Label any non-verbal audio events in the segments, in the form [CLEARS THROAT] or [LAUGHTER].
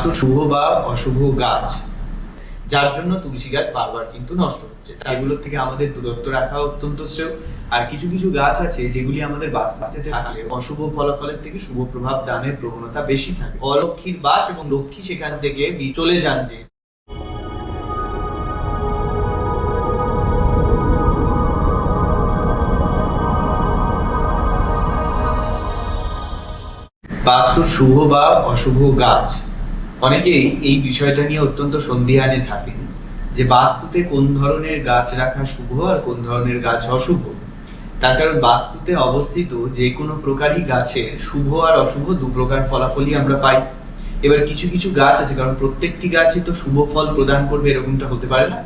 বাস্তু শুভ বা অশুভ গাছ, যার জন্য তুলসী গাছ বারবার কিন্তু নষ্ট হচ্ছে। তাই এগুলোর থেকে আমাদের দূরত্ব রাখা অত্যন্ত শ্রেয়। আর কিছু কিছু গাছ আছে যেগুলি আমাদের বাস্তুতে থাকলে অশুভ ফলাফলের থেকে শুভ প্রভাব দানের প্রবণতা বেশি থাকে। অলক্ষীর বাস এবং লক্ষ্মী সেখান থেকে চলে যান যে বাস্তুর শুভ বা অশুভ গাছ। অনেকেই এই বিষয়টা নিয়ে অত্যন্ত সন্ধিহানে থাকেন যে বাস্তুতে কোন ধরনের গাছ রাখা শুভ আর কোন ধরনের গাছ অশুভ। তার কারণ বাস্তুতে অবস্থিত যে কোনো প্রকারই গাছে শুভ আর অশুভ দু প্রকার ফলাফলই আমরা পাই। এবার কিছু কিছু গাছ আছে, কারণ প্রত্যেকটি গাছই তো শুভ ফল প্রদান করবে, এরকমটা হতে পারে না।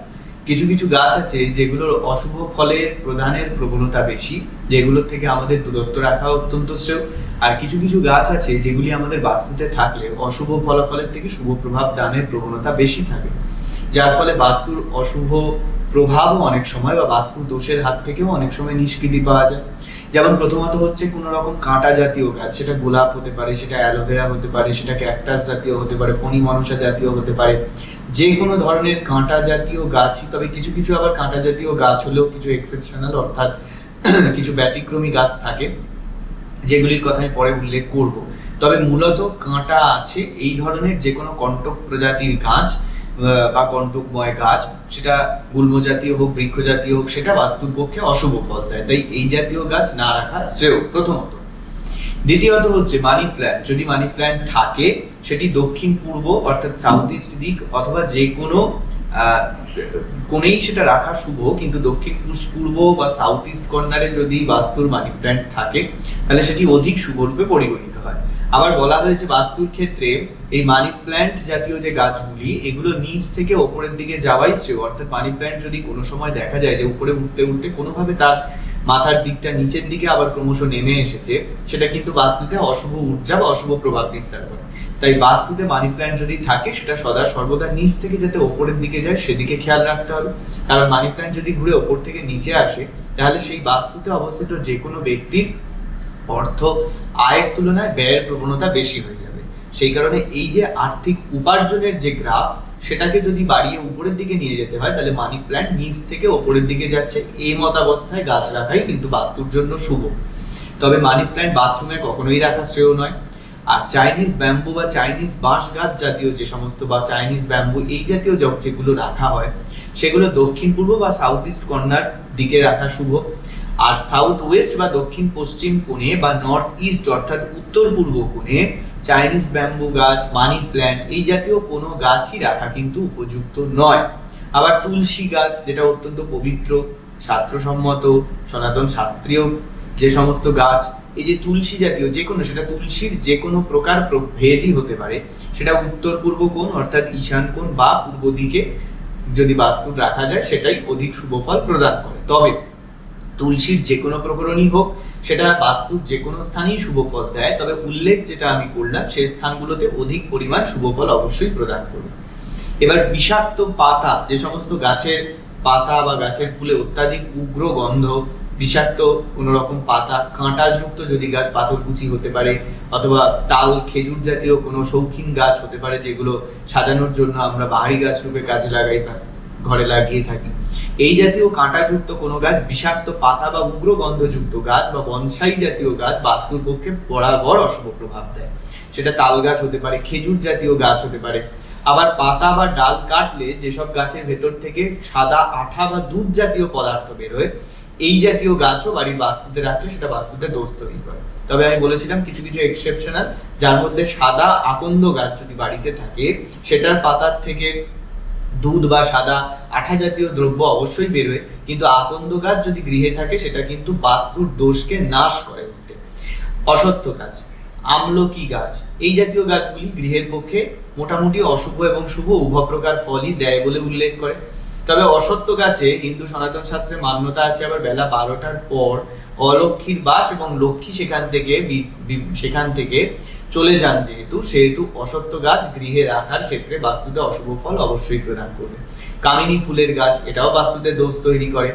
কিছু কিছু গাছ আছে যেগুলোর অশুভ ফলের প্রধানের প্রবণতা বেশি, যেগুলোর থেকে আমাদের দূরত্ব রাখা অত্যন্ত শ্রেয়। আর কিছু কিছু গাছ আছে যেগুলি আমাদের বাস্তুতে থাকলে অশুভ ফলাফলের থেকে শুভ প্রভাব দানের প্রবণতা বেশি থাকে। যার ফলে বাস্তুর অশুভ প্রভাবও অনেক সময় বা বাস্তু দোষের হাত থেকেও অনেক সময় নিষ্কৃতি পাওয়া যায়। যেমন প্রথমত হচ্ছে কোনো রকম কাঁটা জাতীয় গাছ, সেটা গোলাপ হতে পারে, সেটা অ্যালোভেরা হতে পারে সেটা ক্যাকটাস জাতীয় হতে পারে, ফণি মনসা জাতীয় হতে পারে। যে কোনো ধরনের কাঁটা জাতীয় গাছই, তবে কিছু কিছু আবার কাঁটা জাতীয় গাছ হলেও কিছু এক্সেপশনাল অর্থাৎ [CLEARS THROAT] কিছু ব্যতিক্রমী গাছ থাকে, যেগুলির কথা আমি পরে উল্লেখ করব। তবে মূলত কাঁটা আছে এই ধরনের যে কোনো কণ্টক প্রজাতির গাছ বা কণ্টকময় গাছ সেটা গুল্ম জাতীয় হোক বৃক্ষ জাতীয় হোক, সেটা বাস্তুর পক্ষে অশুভ ফল দেয়। তাই এই জাতীয় গাছ না রাখা শ্রেয়, প্রথমত। দ্বিতীয়ত হচ্ছে মানি প্ল্যান্ট যদি মানি প্ল্যান্ট থাকে, সেটি দক্ষিণ, পূর্ব, অর্থাৎ সাউথ ইস্ট দিক অথবা যে কোনো কোণেই সেটা রাখা শুভ, কিন্তু দক্ষিণ, পূর্ব বা সাউথ ইস্ট কর্নারে যদি বাস্তুর মানি প্ল্যান্ট থাকে, তাহলে সেটি অধিক শুভ রূপে পরিগণিত হয়। আবার বলা হয়েছে বাস্তুর ক্ষেত্রে এই মানি প্ল্যান্ট জাতীয় যে গাছগুলি, এগুলো নিচ থেকে ওপরের দিকে যাওয়াই শ্রেয়। অর্থাৎ মানি প্ল্যান্ট যদি কোনো সময় দেখা যায় যে উপরে উঠতে উঠতে কোনোভাবে তার মাথার দিকটা নিচের দিকে আবার ক্রমশ নেমে এসেছে, সেটা কিন্তু বাস্তুতে অশুভ ঊর্জা বা অশুভ প্রভাব বিস্তার করে। তাই বাস্তুতে মানি প্ল্যান্ট যদি থাকে, সেটা সদা সর্বদা নিচ থেকে যাতে ওপরের দিকে যায়, সেদিকে খেয়াল রাখতে হবে। কারণ মানি প্ল্যান্ট যদি ঘুরে ওপর থেকে নিচে আসে, তাহলে সেই বাস্তুতে অবস্থিত যে কোনো ব্যক্তির অর্থ আয়ের তুলনায় ব্যয়ের প্রবণতা বেশি হয়ে যাবে। সেই কারণে এই যে আর্থিক উপার্জনের যে গ্রাফ, সেটাকে যদি বাড়িয়ে উপরের দিকে নিয়ে যেতে হয়, তাহলে মানি প্ল্যান্ট নিচ থেকে ওপরের দিকে যাচ্ছে। এই মতাবস্থায় গাছ রাখাই কিন্তু বাস্তুর জন্য শুভ। তবে মানি প্ল্যান্ট বাথরুমে কখনোই রাখা শ্রেয় নয়। আর চাইনিজ ব্যাম্বু বা চাইনিজ বাঁশ গাছ জাতীয় যে সমস্ত বা চাইনিজ ব্যাম্বু এই জাতীয় যেগুলো রাখা হয়, সেগুলো দক্ষিণ পূর্ব বা সাউথ ইস্ট কর্নার দিকে রাখা শুভ। আর সাউথ ওয়েস্ট বা দক্ষিণ পশ্চিম কোণে বা নর্থ ইস্ট অর্থাৎ উত্তর পূর্ব কোণে চাইনিজ ব্যাম্বু গাছ মানি প্ল্যান্ট এই জাতীয় কোনো গাছই রাখা কিন্তু উপযুক্ত নয়। আবার তুলসী গাছ যেটা অত্যন্ত পবিত্র, শাস্ত্রসম্মত, সনাতন শাস্ত্রীয় যে সমস্ত গাছ, এই যে তুলসী জাতীয় যে কোনো, সেটা তুলসীর যে কোনো প্রকার প্র- ভেদই হতে পারে। সেটা উত্তর পূর্ব কোণ অর্থাৎ ঈশান কোণ বা পূর্ব দিকে যদি বাস্তু রাখা যায়, সেটাই অধিক শুভ ফল প্রদান করে। তবে তুলসীর যে কোনো প্রকরণই হোক, সেটা বাস্তুর যে কোনো স্থানেই শুভ ফল দেয়। তবে উল্লেখ যেটা আমি করলাম, সেই স্থানগুলোতে অধিক পরিমাণ শুভ ফল অবশ্যই প্রদান করবে এবার বিষাক্ত পাতা, যে সমস্ত গাছের পাতা বা গাছের ফুলে অত্যাধিক উগ্র গন্ধ, বিষাক্ত কোনো রকম পাতা, কাঁটাযুক্ত যদি গাছ পাথরকুচি হতে পারে, অথবা তাল, খেজুর জাতীয় কোনো শৌখিন গাছ হতে পারে, যেগুলো সাজানোর জন্য আমরা বাহারি গাছ রূপে কাজে লাগাই ঘরে লাগিয়ে থাকি। এই জাতীয় কাঁটাযুক্ত কোনো গাছ, বিষাক্ত পাতা বা উগ্র গন্ধযুক্ত গাছ বা বনসাই জাতীয় গাছ বাস্তুর পক্ষে বরাবর অশুভ প্রভাব দেয়। সেটা তাল গাছ হতে পারে, খেজুর জাতীয় গাছ হতে পারে। আবার পাতা বা ডাল কাটলে যেসব গাছের ভেতর থেকে সাদা আঠা বা দুধ জাতীয় পদার্থ বেরোয়, এই জাতীয় গাছও বাড়ির বাস্তুতে রাখলে সেটা বাস্তুতে দোষ তৈরি করে। তবে আমি বলেছিলাম কিছু কিছু এক্সেপশনাল যার মধ্যে সাদা আকন্দ গাছ যদি বাড়িতে থাকে, সেটার পাতার থেকে দুধ বা সাদা আঠা জাতীয় দ্রব্য অবশ্যই বেরোয়, কিন্তু আকন্দ গাছ যদি গৃহে থাকে, সেটা কিন্তু বাস্তুর দোষকে নাশ করে উল্টে অসত্য গাছ, আমলকি গাছ, এই জাতীয় গাছগুলি গৃহের পক্ষে মোটামুটি অশুভ এবং শুভ উভয় প্রকার ফলই দেয় বলে উল্লেখ করে। তবে অসত্য গাছে হিন্দু সনাতন শাস্ত্রে মান্যতা আছে আবার বেলা বারোটার পর অলক্ষীর বাস এবং লক্ষ্মী সেখান থেকে সেখান থেকে চলে যান যেহেতু, সেহেতু অসত্য গাছ গৃহে রাখার ক্ষেত্রে বাস্তুতে অশুভ ফল অবশ্যই প্রদান করবে। কামিনী ফুলের গাছ, এটাও বাস্তুতে দোষ তৈরি করে।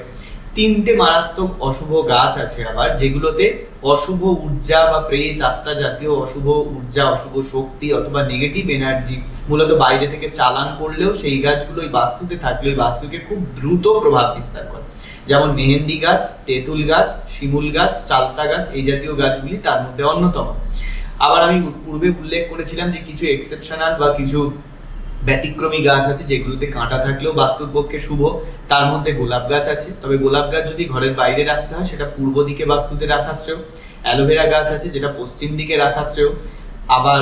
তিনটে মারাত্মক অশুভ গাছ আছে আবার, যেগুলোতে অশুভ ঊর্জা বা প্রেত, আত্মা জাতীয় অশুভ ঊর্জা, অশুভ শক্তি অথবা নেগেটিভ এনার্জি মূলত বাইরে থেকে চালান করলেও সেই গাছগুলো ওই বাস্তুতে থাকলে ওই বাস্তুকে খুব দ্রুত প্রভাব বিস্তার করে। যেমন মেহেন্দি গাছ, তেঁতুল গাছ, শিমুল গাছ, চালতা গাছ, এই জাতীয় গাছগুলি তার মধ্যে অন্যতম। আবার আমি পূর্বে উল্লেখ করেছিলাম যে কিছু এক্সেপশনাল বা কিছু ব্যতিক্রমী গাছ আছে যেগুলোতে কাঁটা থাকলেও বাস্তুর পক্ষে শুভ, তার মধ্যে গোলাপ গাছ আছে। তবে গোলাপ গাছ যদি ঘরের বাইরে রাখতে হয়, সেটা পূর্ব দিকে বাস্তুতে রাখা শ্রেয়। অ্যালোভেরা গাছ আছে যেটা পশ্চিম দিকে রাখা শ্রেয়। আবার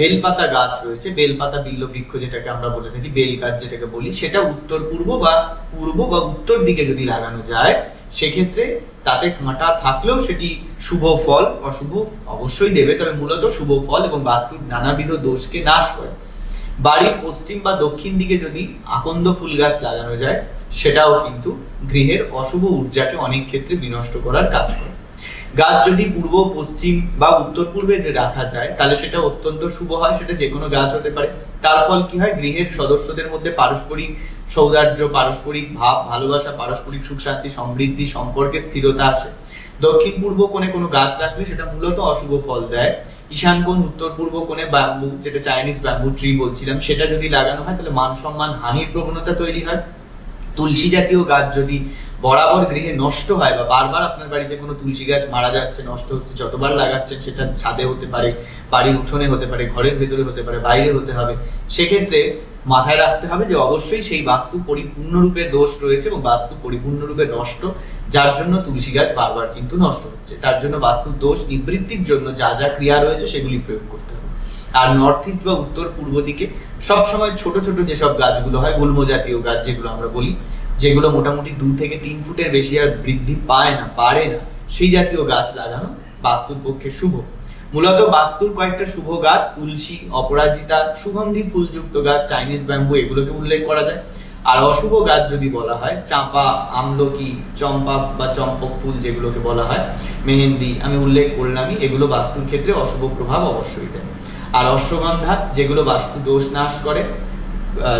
বেলপাতা গাছ রয়েছে, বেলপাতা বিল্ল বৃক্ষ যেটাকে আমরা বলে থাকি, বেল গাছ যেটাকে বলি, সেটা উত্তর পূর্ব বা পূর্ব বা উত্তর দিকে যদি লাগানো যায় সেক্ষেত্রে তাতে কাঁটা থাকলেও সেটি শুভ ফল, অশুভ অবশ্যই দেবে, তবে মূলত শুভ ফল এবং বাস্তুর নানাবিধ দোষকে নাশ করে। বাড়ির পশ্চিম বা দক্ষিণ দিকে যদি আকন্দ ফুল গাছ লাগানো যায়, সেটাও কিন্তু গৃহের অশুভ ঊর্জাকে অনেক ক্ষেত্রে বিনষ্ট করার কাজ করে। গাছ যদি পূর্ব, পশ্চিম বা উত্তর পূর্বে যে রাখা যায়, তাহলে সেটা অত্যন্ত শুভ হয়, সেটা যে কোনো গাছ হতে পারে। তার ফল কি হয়? গৃহের সদস্যদের মধ্যে পারস্পরিক সৌদার্য পারস্পরিক ভাব, ভালোবাসা, পারস্পরিক সুখ শান্তি, সমৃদ্ধি, সম্পর্কে স্থিরতা আসে। দক্ষিণ পূর্ব কোণে কোনো গাছ রাখলে সেটা মূলত অশুভ ফল দেয়। ঈশান কোণ উত্তর পূর্ব কোণে ব্যাম্বু, যেটা চাইনিজ ব্যাম্বু ট্রি বলছিলাম, সেটা যদি লাগানো হয় তাহলে মান সম্মান, হানির প্রবণতা তৈরি হয়। তুলসী জাতীয় গাছ যদি বরাবর গৃহে নষ্ট হয় বা বারবার আপনার বাড়িতে কোনো তুলসী গাছ মারা যাচ্ছে, নষ্ট হচ্ছে, যতবার লাগাচ্ছেন সেটা ছাদে হতে পারে, বাড়ির উঠোনে হতে পারে, ঘরের ভেতরে হতে পারে, বাইরে হতে হবে, সেক্ষেত্রে মাথায় রাখতে হবে যে অবশ্যই সেই বাস্তু পরিপূর্ণরূপে দোষ রয়েছে এবং বাস্তু পরিপূর্ণরূপে নষ্ট, যার জন্য তুলসী গাছ বারবার কিন্তু নষ্ট হচ্ছে। তার জন্য বাস্তুর দোষ, নিবৃত্তির জন্য যা যা ক্রিয়া রয়েছে সেগুলি প্রয়োগ করতে হবে। আর নর্থ ইস্ট বা উত্তর পূর্ব দিকে সবসময় ছোট ছোট যেসব গাছগুলো হয়, গুল্ম জাতীয় গাছ যেগুলো আমরা বলি, যেগুলো মোটামুটি দু থেকে তিন ফুটের বেশি আর বৃদ্ধি পায় না, পারে না, সেই জাতীয় গাছ লাগানো বাস্তুর পক্ষে শুভ। মূলত বাস্তুর কয়েকটা শুভ গাছ, তুলসী, অপরাজিতা, সুগন্ধি ফুলযুক্ত গাছ, চাইনিজ ব্যাম্বু, এগুলোকে উল্লেখ করা যায়। আর অশুভ গাছ যদি বলা হয়, চাঁপা, আমলকি, চম্পা বা চম্পক ফুল যেগুলোকে বলা হয়, মেহেন্দি, আমি উল্লেখ করলামই, এগুলো বাস্তুর ক্ষেত্রে অশুভ প্রভাব অবশ্যই দেয়। আর অশ্বগন্ধা, যেগুলো বাস্তু দোষ নাশ করে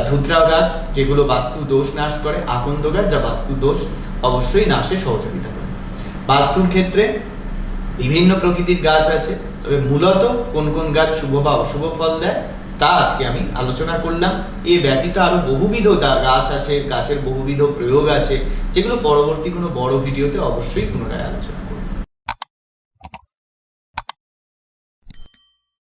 ধুতরা গাছ, যেগুলো বাস্তু দোষ নাশ করে, আকন্দ গাছ, যা বাস্তু দোষ, অবশ্যই নাশে সহযোগিতা করে। বাস্তুর ক্ষেত্রে বিভিন্ন প্রকৃতির গাছ আছে, তবে মূলত কোন কোন গাছ শুভ বা অশুভ ফল দেয়, তা আজকে আমি আলোচনা করলাম। এ ব্যতীত আরও বহুবিধ গাছ আছে, গাছের বহুবিধ প্রয়োগ আছে, যেগুলো পরবর্তী কোনো বড় ভিডিওতে অবশ্যই পুনরায় আলোচনা